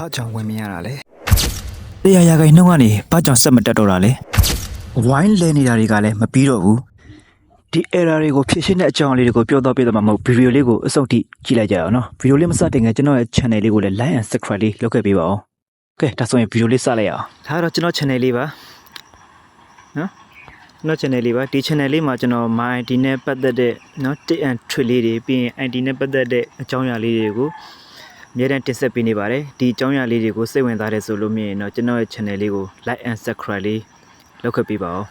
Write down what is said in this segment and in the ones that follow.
ဘာကြောင့်ဝင်မရတာလဲတရားရာခိုင်နှုန်းကနေဘာကြောင့်ဆက်မတက်တော့တာလဲဝိုင်းလဲနေတာတွေကလည်းမပြီးတော့ဘူးဒီ error တွေကိုဖြည့်ရှင်းတဲ့အကြောင်းလေးတွေကိုပြောတော့ပြတော့မှာမဟုတ်ဗီဒီယိုလေးကိုအစုံထိကြည့်လိုက်ကြအောင်နော်ဗီဒီယိုလေးမစတင်ခင်ကျွန်တော်ရဲ့ channel လေးကိုလည်း like and subscribe လေးလုပ်ခဲ့ပေးပါဦးကဲဒါဆိုရင်ဗီဒီယိုလေးစလိုက်အောင်ဒါကတော့ကျွန်တော် channel လေးပါနော်ကျွန်တော် channel လေးပါဒီ channel လေးမှာကျွန်တော် my ID နဲ့ပတ်သက်တဲ့နော် tip and trick လေးတွေပြီးရင် ID နဲ့ပတ်သက်တဲ့အကြောင်းအရာလေးတွေကို အများတန်းတင်ဆက်ပေးနေပါတယ်ဒီအကြောင်းအရာလေးတွေကိုစိတ်ဝင်စားတဲ့ဆိုလို့မြင်ရင်တော့ကျွန်တော်ရဲ့ channel လေးကို like and subscribe လေးလုပ်ခဲ့ပေးပါဦး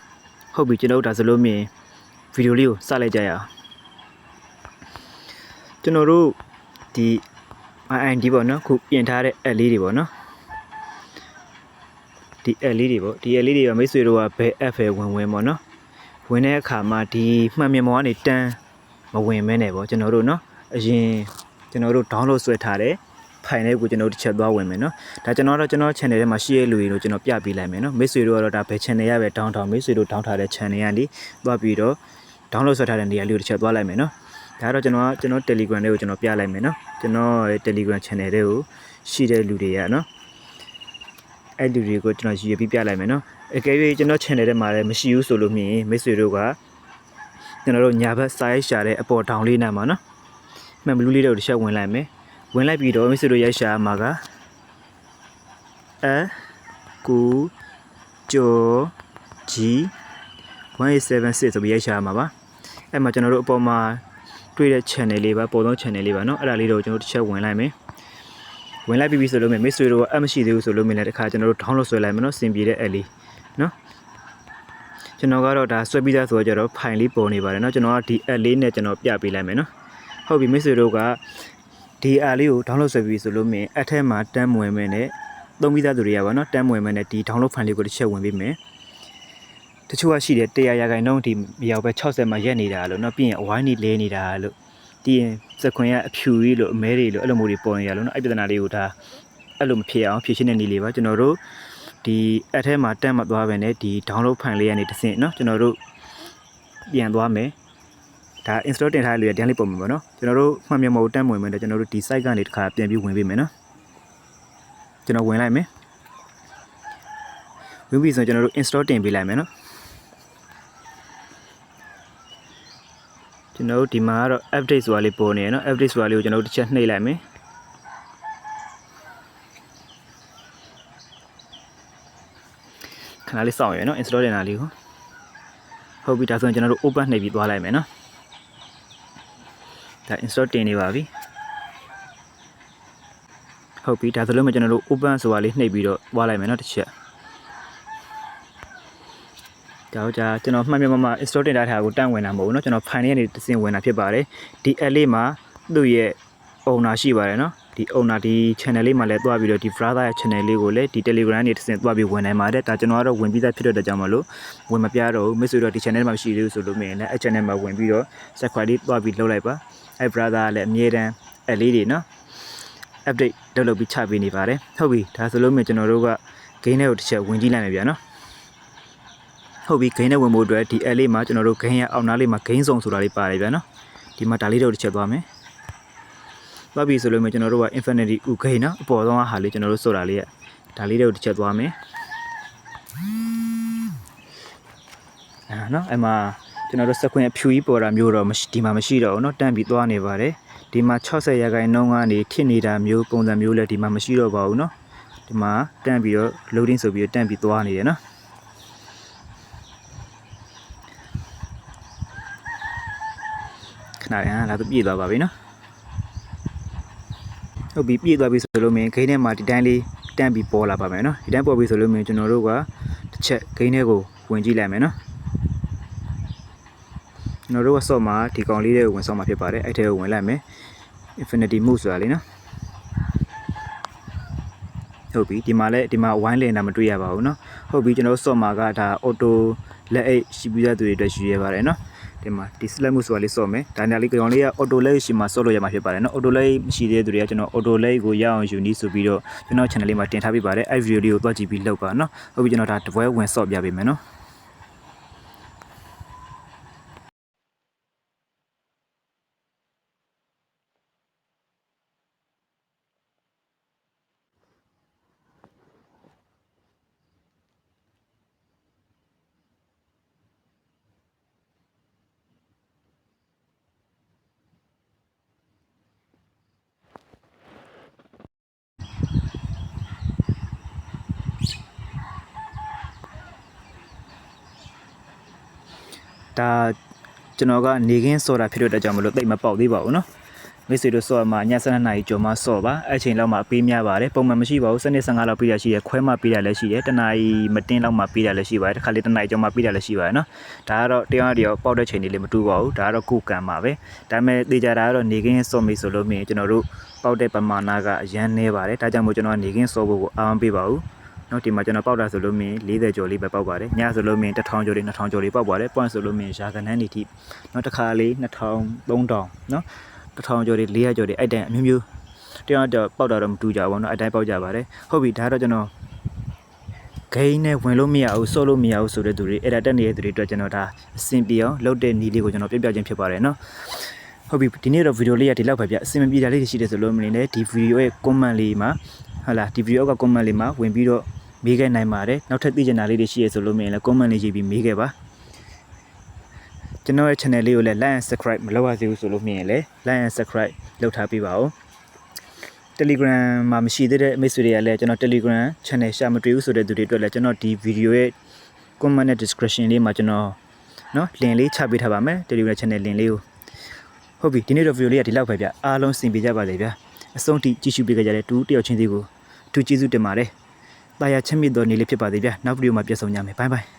ဟုတ်ပြီကျွန်တော်တို့ဒါဆိုလို့မြင်ဗီဒီယိုလေးကိုစလိုက်ကြရအောင်ကျွန်တော်တို့ဒီ IND ပေါ့နော်ခုပြင်ထားတဲ့ app လေးတွေပေါ့နော်ဒီ app လေးတွေပေါ့ဒီ app လေးတွေကမိတ်ဆွေတို့ကဘယ် app ပဲဝင်ဝင်ပေါ့နော်ဝင်တဲ့အခါမှာဒီမှန်မြင်ပေါ်ကနေတန်းမဝင်မဲနဲ့ပေါ့ကျွန်တော်တို့နော်အရင်ကျွန်တော်တို့ download ဆွဲထားတဲ့ ဖိုင်လေးကိုကျွန်တော်တစ်ချက်သွားဝင်မယ်နော်ဒါကျွန်တော်တော့ကျွန်တော် channel ထဲမှာရှိရလူတွေလို့ကျွန်တော်ပြပေးလိုက်မယ်နော်မိတ်ဆွေတို့ကတော့ဒါဘယ် channel ရပဲ down down မိတ်ဆွေတို့ down ထားတဲ့ channel ကနေသွားပြီးတော့ download ဆွဲထားတဲ့နေရာလေးကိုတစ်ချက်သွားလိုက်မယ်နော်ဒါကတော့ကျွန်တော်ကကျွန်တော် Telegram လေးကိုကျွန်တော်ပြလိုက်မယ်နော်ကျွန်တော်ရဲ့ Telegram channel လေးကိုရှိတဲ့လူတွေရနော်အဲ့လူတွေကိုကျွန်တော်ရည်ရွယ်ပြီးပြလိုက်မယ်နော်အကယ်၍ကျွန်တော် channel ထဲမှာလည်းမရှိဘူးဆိုလို့မြင်ရင်မိတ်ဆွေတို့ကကျွန်တော်တို့ညာဘက်စာရိုက်ရှာတဲ့အပေါ် down လေးနာမှာနော်မှန်ဘလူးလေးတွေကိုတစ်ချက်ဝင်လိုက်မယ် ဝင်လိုက်ပြီးတော့မိတ်ဆွေတို့ရိုက်ရှာမှာကအကူကျော်ဂျီ1876ဆိုပြီးရိုက်ရှာမှာပါအဲ့မှာကျွန်တော်တို့အပေါ်မှာတွေ့တဲ့ channel လေးပါပေါ်သော channel လေးပါเนาะအဲ့ဒါလေးတော့ကျွန်တော်တစ်ချက်ဝင်လိုက်မယ်ဝင်လိုက်ပြီးပြီဆိုလို့မြင်မိတ်ဆွေတို့ကအမရှိသေးဘူးဆိုလို့မြင်လည်းတစ်ခါကျွန်တော်တို့ download ဆွဲလိုက်မယ်เนาะစင်ပြေတဲ့ app လေးเนาะကျွန်တော်ကတော့ဒါဆွဲပြီးသားဆိုတော့ကျတော့ဖိုင်လေးပေါ်နေပါတယ်เนาะကျွန်တော်ကဒီ app လေးနဲ့ကျွန်တော်ပြပေးလိုက်မယ်เนาะဟုတ်ပြီမိတ်ဆွေတို့က ဒီအားလေးကို download ဆွဲပြီးဆိုလို့မြင်အထက်မှာတန်းမွေမယ်နဲ့သုံးပြီးသားသူတွေကပါနော်တန်းမွေမယ်နဲ့ဒီ download file လေးကိုတစ်ချက်ဝင်ပေးမယ်တချို့ကရှိတယ်100ရာခိုင်နှုန်းဒီမြောက်ပဲ60မှာရက်နေတာလို့နော်ပြီးရင်အဝိုင်းနေလဲနေတာလို့ပြီးရင်စခွင်ကအဖြူကြီးလို့အမဲတွေလို့အဲ့လိုမျိုးတွေပေါ်နေရလို့နော်အဲ့ပြဿနာလေးကိုဒါအဲ့လိုမဖြစ်အောင်ဖြည့်ရှင်းတဲ့နည်းလေးပါကျွန်တော်တို့ဒီအထက်မှာတန်းမသွားပဲနဲ့ဒီ download file လေးကနေတစ်ဆင့်နော်ကျွန်တော်တို့ပြန်သွားမယ် ဒါ install တင်ထားတဲ့လူရတန်းလေးပုံမှာပေါ့နော်ကျွန်တော်တို့မှတ်မျက်မှောက်တန်းဝင်မယ်တော့ကျွန်တော်တို့ဒီ site ကနေတစ်ခါပြန်ပြီးဝင်ပေးမယ်နော်ကျွန်တော်ဝင်လိုက်မယ်ဝင်ပြီးဆိုရင်ကျွန်တော်တို့ install တင်ပေးလိုက်မယ်နော်ကျွန်တော်တို့ဒီမှာကတော့ update ဆိုတာလေးပေါ်နေရနော် update ဆိုတာလေးကိုကျွန်တော်တို့တစ်ချက်နှိပ်လိုက်မယ်ခဏလေးစောင့်ရနော် install တင်တာလေးကိုဟုတ်ပြီဒါဆိုရင်ကျွန်တော်တို့ open နှိပ်ပြီးသွားလိုက်မယ်နော် ဒါ install တင်နေပါပြီဟုတ်ပြီဒါဆိုလို့မှကျွန်တော်တို့ open ဆိုတာလေးနှိပ်ပြီးတော့သွားလိုက်မယ်เนาะတစ်ချက်ဒါတော့ကြာကျွန်တော်မှတ်မြတ်မမ install တင်ထားတာကိုတန့်ဝင်တာမဟုတ်ဘူးเนาะကျွန်တော် file လေးကနေတစ်စင်ဝင်တာဖြစ်ပါတယ်ဒီ app လေးမှာသူ့ရဲ့ owner ရှိပါတယ်เนาะဒီ owner ဒီ channel လေးမှာလည်းတွားပြီးတော့ဒီ brother ရဲ့ channel လေးကိုလည်းဒီ telegram နေတစ်စင်တွားပြီးဝင်နိုင်ပါတယ်ဒါကျွန်တော်ကတော့ဝင်ပြီးသားဖြစ်တဲ့အတွက်ကြောင့်မလို့ဝင်မပြတော့ဘူးမစ်ဆိုတော့ဒီ channel မှာရှိသေးဘူးဆိုလို့မြင်လည်းအဲ့ channel မှာဝင်ပြီးတော့ subscribe လေးတွားပြီးလုပ်လိုက်ပါ အဲ့ brother ကလည်းအမြဲတမ်းအလေးတွေနော် update လုပ်လုပ်ပြီးချပေးနေပါတယ်ဟုတ်ပြီဒါဆိုလို့မြင်ကျွန်တော်တို့က gain တွေကိုတစ်ချက်ဝင်ကြည့်လိုက်မယ်ဗျာနော်ဟုတ်ပြီ gain နဲ့ဝင်ဖို့အတွက်ဒီ app လေးမှာကျွန်တော်တို့ gain ရဲ့အောက်နားလေးမှာ gain zone ဆိုတာလေးပါတယ်ဗျာနော်ဒီမှာဒါလေးတော့တစ်ချက်သွားမယ်သွားပြီဆိုလို့မြင်ကျွန်တော်တို့က infinity u gain နော်အပေါ်ဆုံးကဟာလေးကျွန်တော်တို့ဆိုတာလေးရဒါလေးတွေကိုတစ်ချက်သွားမယ်အာနော်အဲ့မှာ ကျွန်တော်တို့စက်ခွင့်အဖြူကြီးပေါ်တာမျိုးတော့မရှိဒီမှာမရှိတော့ဘူးเนาะတန့်ပြီးသွားနေပါတယ်ဒီမှာ60ရာခိုင်နှုန်းကနေထစ်နေတာမျိုးပုံစံမျိုးလည်းဒီမှာမရှိတော့ပါဘူးเนาะဒီမှာတန့်ပြီးတော့ loading ဆိုပြီးတော့တန့်ပြီးသွားနေတယ်เนาะခဏရလာတော့ပြည့်သွားပါပြီเนาะဟုတ်ပြီပြည့်သွားပြီဆိုလို့မင်းဂိမ်းထဲမှာဒီတိုင်းလေးတန့်ပြီးပေါ်လာပါမယ်เนาะဒီတိုင်းပေါ်ပြီဆိုလို့မင်းကျွန်တော်တို့ကတစ်ချက်ဂိမ်းထဲကိုဝင်ကြည့်လိုက်မယ်เนาะ ကျွန်တော်တို့က soft မှာဒီကောင်လေးတွေကိုဝင်ဆောက်မှာဖြစ်ပါတယ်အဲ့ထဲကိုဝင်လိုက်မယ် infinity move ဆိုတာလေးနော်ဟုတ်ပြီဒီမှာလည်းဒီမှာ wine lane တာမတွေ့ရပါဘူးเนาะဟုတ်ပြီကျွန်တော်တို့ soft မှာကဒါ auto လက်အိတ်ရှိပြီးသားသူတွေအတွက်ယူရပါတယ်เนาะဒီမှာဒီ select မှုဆိုတာလေးစော့မယ်ဒါညာလေးကောင်လေးက auto လက်ရှိမှာစော့လို့ရမှာဖြစ်ပါတယ်เนาะ auto လက်မရှိသေးတဲ့သူတွေကကျွန်တော် auto လက်ကိုရအောင်ယူနီးဆိုပြီးတော့ကျွန်တော် channel လေးမှာတင်ထားပေးပါတယ်အဲ့ video လေးကိုသွားကြည့်ပြီးလောက်ပါเนาะဟုတ်ပြီကျွန်တော်ဒါတပွဲဝင်စော့ပြပေးမယ်เนาะ ဒါကျွန်တော်ကနေခင်းစော်တာဖြစ်တဲ့အတွက်ကြောင့်မလို့တိတ်မပေါက်သေးပါဘူးနော်မိတ်ဆွေတို့စော်မှာည7:00နာရီကျော်မှစော်ပါအဲ့ချိန်လောက်မှပေးများပါတယ်ပုံမှန်မရှိပါဘူးစနစ်15လောက်ပေးရရှိရခွဲမှပေးရလည်းရှိတယ်တနာရီမတင်းလောက်မှပေးရလည်းရှိပါတယ်တစ်ခါလေတနာရီကျော်မှပေးရလည်းရှိပါတယ်နော်ဒါကတော့တရားတယောက်ပေါက်တဲ့ချိန်လေးလည်းမတူပါဘူးဒါကတော့ကိုယ်ကံပါပဲဒါပေမဲ့တေချာတာကတော့နေခင်းစော်မိဆိုလို့မြင်ကျွန်တော်တို့ပေါက်တဲ့ပမာဏကအရန်နေပါတယ်ဒါကြောင့်မို့ကျွန်တော်ကနေခင်းစော်ဖို့ကိုအားမပေးပါဘူး နော်ဒီမှာကျွန်တော်ပေါက်တာဆိုလို့မြင်40ကျော်လေးပဲပေါက်ပါတယ်ညဆိုလို့မြင်1000ကျော်လေး2000ကျော်လေးပေါက်ပါတယ် point ဆိုလို့မြင်ရာခိုင်နှန်းနေထိနော်တစ်ခါလေး2000 3000နော်1000ကျော်လေး400ကျော်လေးအဲ့တိုင်အမျိုးမျိုးတရားတော့ပေါက်တာတော့မတူကြဘူးเนาะအဲ့တိုင်းပေါက်ကြပါတယ်ဟုတ်ပြီဒါတော့ကျွန်တော်ဂိမ်းနဲ့ဝင်လို့မရဘူးစိုးလို့မရဘူးဆိုတဲ့သူတွေအဲ့ဒါတက်နေတဲ့သူတွေအတွက်ကျွန်တော်ဒါအဆင်ပြေအောင်လုပ်တဲ့နည်းလေးကိုကျွန်တော်ပြပြခြင်းဖြစ်ပါတယ်เนาะဟုတ်ပြီဒီနေ့တော့ဗီဒီယိုလေးရဒီလောက်ပဲဗျအဆင်မပြေတာလေးတွေရှိတယ်ဆိုလို့မနေနဲ့ဒီဗီဒီယိုရဲ့ comment လေးမှာဟုတ်လားဒီဗီဒီယိုက comment လေးမှာဝင်ပြီးတော့ မေးခဲ့နိုင်ပါတယ်နောက်ထပ်သိချင်တာလေးတွေရှိရဆိုလို့မြင်လဲ comment လေးရေးပြီးမေးခဲ့ပါကျွန်တော်ရဲ့ channel လေးကိုလည်း like and subscribe မလုပ်ရသေးဘူးဆိုလို့မြင်လဲ like and subscribe လုပ်ထားပေးပါဦး Telegram မှာမရှိသေးတဲ့မိတ်ဆွေတွေကလည်းကျွန်တော် Telegram channel ရှာမတွေ့ဘူးဆိုတဲ့သူတွေအတွက်လည်းကျွန်တော်ဒီ video ရဲ့ comment နဲ့ description လေးမှာကျွန်တော်เนาะ link လေးချပေးထားပါမယ် Telegram channel link လေးကိုဟုတ်ပြီဒီနေ့တော့ video လေးကဒီလောက်ပဲဗျအားလုံးစင်ပြကြပါစေဗျအဆုံးထိကြည့်ရှုပေးကြတဲ့တူတယောက်ချင်းစီကိုအထူးကျေးဇူးတင်ပါတယ် တာယာချမ်းမြေ့တော်နေလေးဖြစ်ပါသေးဗျနောက်ဗီဒီယိုမှာပြန်ဆောင်ကြမယ်ဘိုင်ဘိုင်